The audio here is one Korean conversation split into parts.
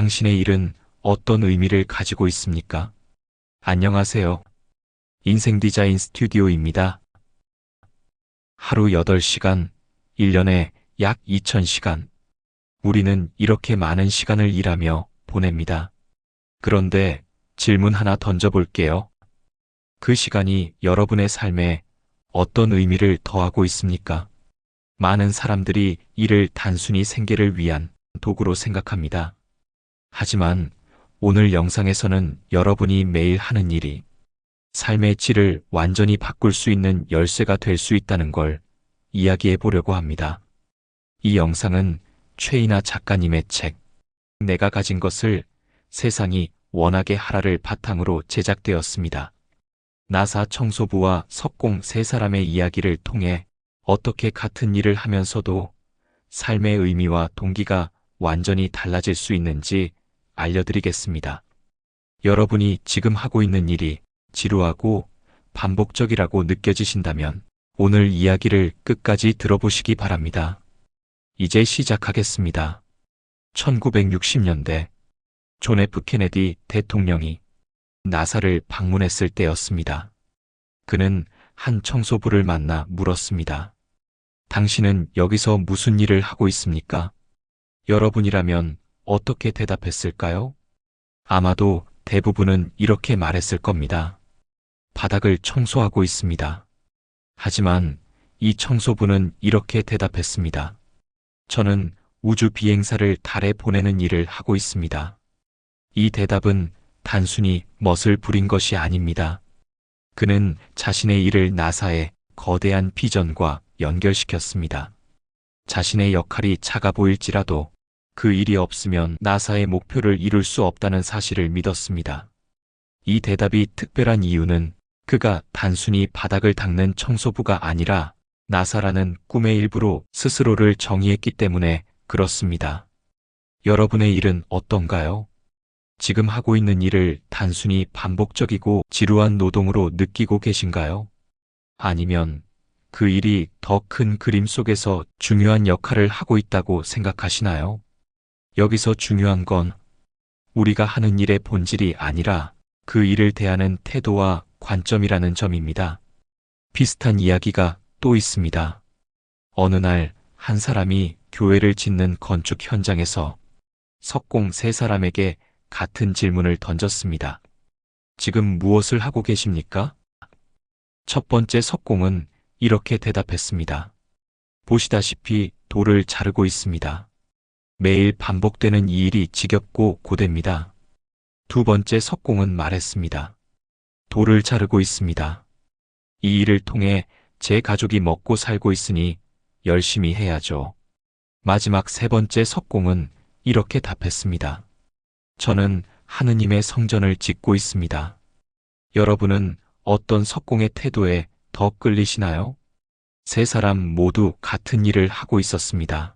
당신의 일은 어떤 의미를 가지고 있습니까? 안녕하세요. 인생 디자인 스튜디오입니다. 하루 8시간, 1년에 약 2000시간. 우리는 이렇게 많은 시간을 일하며 보냅니다. 그런데 질문 하나 던져볼게요. 그 시간이 여러분의 삶에 어떤 의미를 더하고 있습니까? 많은 사람들이 이를 단순히 생계를 위한 도구로 생각합니다. 하지만 오늘 영상에서는 여러분이 매일 하는 일이 삶의 질을 완전히 바꿀 수 있는 열쇠가 될 수 있다는 걸 이야기해 보려고 합니다. 이 영상은 최이나 작가님의 책, 내가 가진 것을 세상이 원하게 하라를 바탕으로 제작되었습니다. 나사 청소부와 석공 세 사람의 이야기를 통해 어떻게 같은 일을 하면서도 삶의 의미와 동기가 완전히 달라질 수 있는지 알려드리겠습니다. 여러분이 지금 하고 있는 일이 지루하고 반복적이라고 느껴지신다면 오늘 이야기를 끝까지 들어보시기 바랍니다. 이제 시작하겠습니다. 1960년대 존 F 케네디 대통령이 나사를 방문했을 때였습니다. 그는 한 청소부를 만나 물었습니다. 당신은 여기서 무슨 일을 하고 있습니까? 여러분이라면 어떻게 대답했을까요? 아마도 대부분은 이렇게 말했을 겁니다. 바닥을 청소하고 있습니다. 하지만 이 청소부는 이렇게 대답했습니다. 저는 우주 비행사를 달에 보내는 일을 하고 있습니다. 이 대답은 단순히 멋을 부린 것이 아닙니다. 그는 자신의 일을 나사의 거대한 비전과 연결시켰습니다. 자신의 역할이 작아 보일지라도 그 일이 없으면 나사의 목표를 이룰 수 없다는 사실을 믿었습니다. 이 대답이 특별한 이유는 그가 단순히 바닥을 닦는 청소부가 아니라 나사라는 꿈의 일부로 스스로를 정의했기 때문에 그렇습니다. 여러분의 일은 어떤가요? 지금 하고 있는 일을 단순히 반복적이고 지루한 노동으로 느끼고 계신가요? 아니면 그 일이 더 큰 그림 속에서 중요한 역할을 하고 있다고 생각하시나요? 여기서 중요한 건 우리가 하는 일의 본질이 아니라 그 일을 대하는 태도와 관점이라는 점입니다. 비슷한 이야기가 또 있습니다. 어느 날 한 사람이 교회를 짓는 건축 현장에서 석공 세 사람에게 같은 질문을 던졌습니다. 지금 무엇을 하고 계십니까? 첫 번째 석공은 이렇게 대답했습니다. 보시다시피 돌을 자르고 있습니다. 매일 반복되는 이 일이 지겹고 고됩니다. 두 번째 석공은 말했습니다. 돌을 자르고 있습니다. 이 일을 통해 제 가족이 먹고 살고 있으니 열심히 해야죠. 마지막 세 번째 석공은 이렇게 답했습니다. 저는 하느님의 성전을 짓고 있습니다. 여러분은 어떤 석공의 태도에 더 끌리시나요? 세 사람 모두 같은 일을 하고 있었습니다.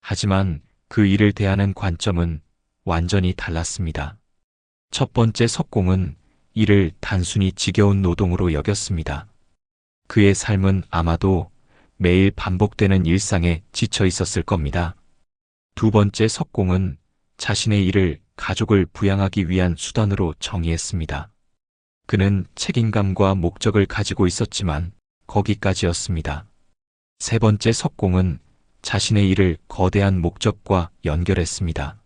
하지만 그 일을 대하는 관점은 완전히 달랐습니다. 첫 번째 석공은 이를 단순히 지겨운 노동으로 여겼습니다. 그의 삶은 아마도 매일 반복되는 일상에 지쳐 있었을 겁니다. 두 번째 석공은 자신의 일을 가족을 부양하기 위한 수단으로 정의했습니다. 그는 책임감과 목적을 가지고 있었지만 거기까지였습니다. 세 번째 석공은 자신의 일을 거대한 목적과 연결했습니다.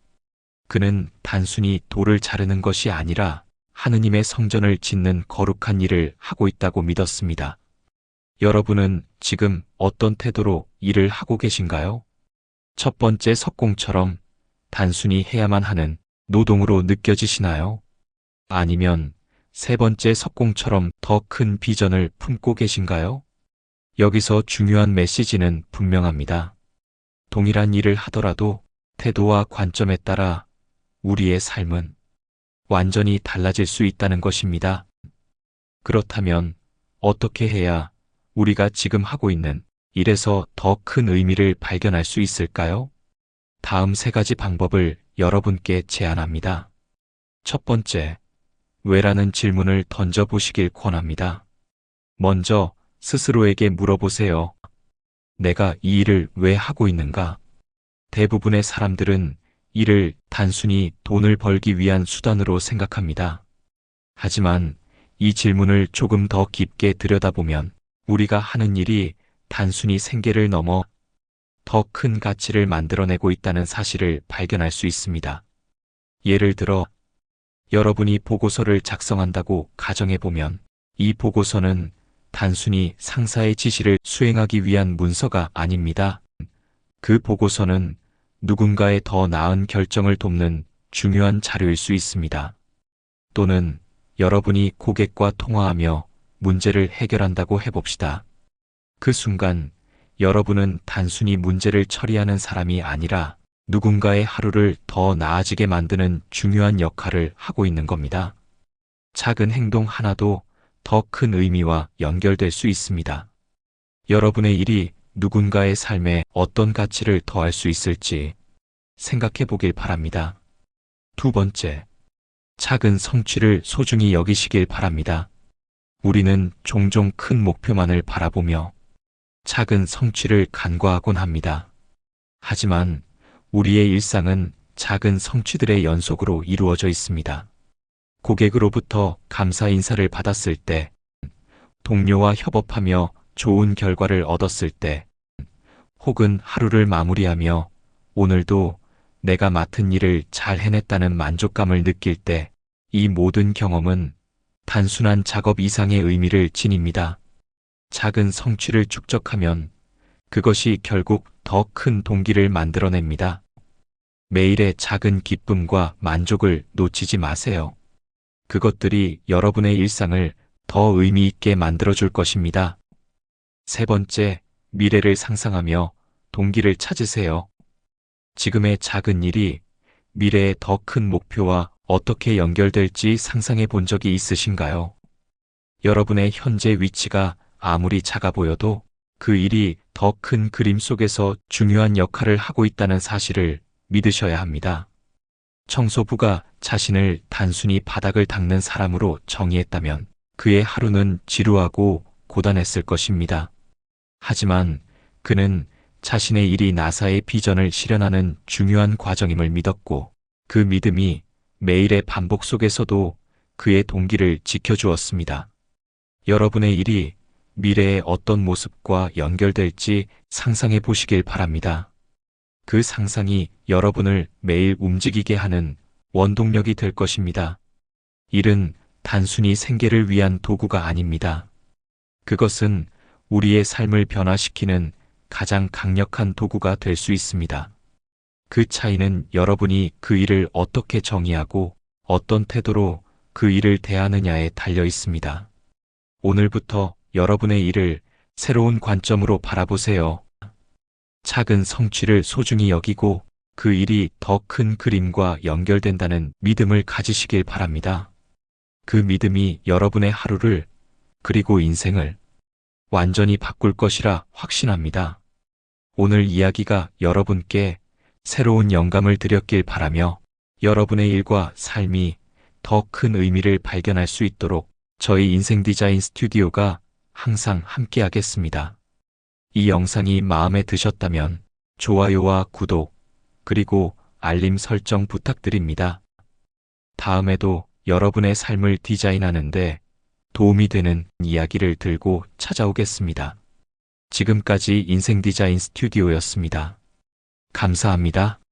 그는 단순히 돌을 자르는 것이 아니라 하느님의 성전을 짓는 거룩한 일을 하고 있다고 믿었습니다. 여러분은 지금 어떤 태도로 일을 하고 계신가요? 첫 번째 석공처럼 단순히 해야만 하는 노동으로 느껴지시나요? 아니면 세 번째 석공처럼 더 큰 비전을 품고 계신가요? 여기서 중요한 메시지는 분명합니다. 동일한 일을 하더라도 태도와 관점에 따라 우리의 삶은 완전히 달라질 수 있다는 것입니다. 그렇다면 어떻게 해야 우리가 지금 하고 있는 일에서 더 큰 의미를 발견할 수 있을까요? 다음 세 가지 방법을 여러분께 제안합니다. 첫 번째, 왜라는 질문을 던져보시길 권합니다. 먼저 스스로에게 물어보세요. 내가 이 일을 왜 하고 있는가? 대부분의 사람들은 이를 단순히 돈을 벌기 위한 수단으로 생각합니다. 하지만 이 질문을 조금 더 깊게 들여다보면 우리가 하는 일이 단순히 생계를 넘어 더 큰 가치를 만들어내고 있다는 사실을 발견할 수 있습니다. 예를 들어 여러분이 보고서를 작성한다고 가정해보면 이 보고서는 단순히 상사의 지시를 수행하기 위한 문서가 아닙니다. 그 보고서는 누군가의 더 나은 결정을 돕는 중요한 자료일 수 있습니다. 또는 여러분이 고객과 통화하며 문제를 해결한다고 해봅시다. 그 순간 여러분은 단순히 문제를 처리하는 사람이 아니라 누군가의 하루를 더 나아지게 만드는 중요한 역할을 하고 있는 겁니다. 작은 행동 하나도 더 큰 의미와 연결될 수 있습니다. 여러분의 일이 누군가의 삶에 어떤 가치를 더할 수 있을지 생각해 보길 바랍니다. 두 번째, 작은 성취를 소중히 여기시길 바랍니다. 우리는 종종 큰 목표만을 바라보며 작은 성취를 간과하곤 합니다. 하지만 우리의 일상은 작은 성취들의 연속으로 이루어져 있습니다. 고객으로부터 감사 인사를 받았을 때, 동료와 협업하며 좋은 결과를 얻었을 때, 혹은 하루를 마무리하며 오늘도 내가 맡은 일을 잘 해냈다는 만족감을 느낄 때, 이 모든 경험은 단순한 작업 이상의 의미를 지닙니다. 작은 성취를 축적하면 그것이 결국 더 큰 동기를 만들어냅니다. 매일의 작은 기쁨과 만족을 놓치지 마세요. 그것들이 여러분의 일상을 더 의미 있게 만들어 줄 것입니다. 세 번째, 미래를 상상하며 동기를 찾으세요. 지금의 작은 일이 미래의 더 큰 목표와 어떻게 연결될지 상상해 본 적이 있으신가요? 여러분의 현재 위치가 아무리 작아 보여도 그 일이 더 큰 그림 속에서 중요한 역할을 하고 있다는 사실을 믿으셔야 합니다. 청소부가 자신을 단순히 바닥을 닦는 사람으로 정의했다면 그의 하루는 지루하고 고단했을 것입니다. 하지만 그는 자신의 일이 나사의 비전을 실현하는 중요한 과정임을 믿었고 그 믿음이 매일의 반복 속에서도 그의 동기를 지켜주었습니다. 여러분의 일이 미래의 어떤 모습과 연결될지 상상해 보시길 바랍니다. 그 상상이 여러분을 매일 움직이게 하는 원동력이 될 것입니다. 일은 단순히 생계를 위한 도구가 아닙니다. 그것은 우리의 삶을 변화시키는 가장 강력한 도구가 될 수 있습니다. 그 차이는 여러분이 그 일을 어떻게 정의하고 어떤 태도로 그 일을 대하느냐에 달려 있습니다. 오늘부터 여러분의 일을 새로운 관점으로 바라보세요. 작은 성취를 소중히 여기고 그 일이 더 큰 그림과 연결된다는 믿음을 가지시길 바랍니다. 그 믿음이 여러분의 하루를 그리고 인생을 완전히 바꿀 것이라 확신합니다. 오늘 이야기가 여러분께 새로운 영감을 드렸길 바라며 여러분의 일과 삶이 더 큰 의미를 발견할 수 있도록 저희 인생 디자인 스튜디오가 항상 함께하겠습니다. 이 영상이 마음에 드셨다면 좋아요와 구독, 그리고 알림 설정 부탁드립니다. 다음에도 여러분의 삶을 디자인하는데 도움이 되는 이야기를 들고 찾아오겠습니다. 지금까지 인생 디자인 스튜디오였습니다. 감사합니다.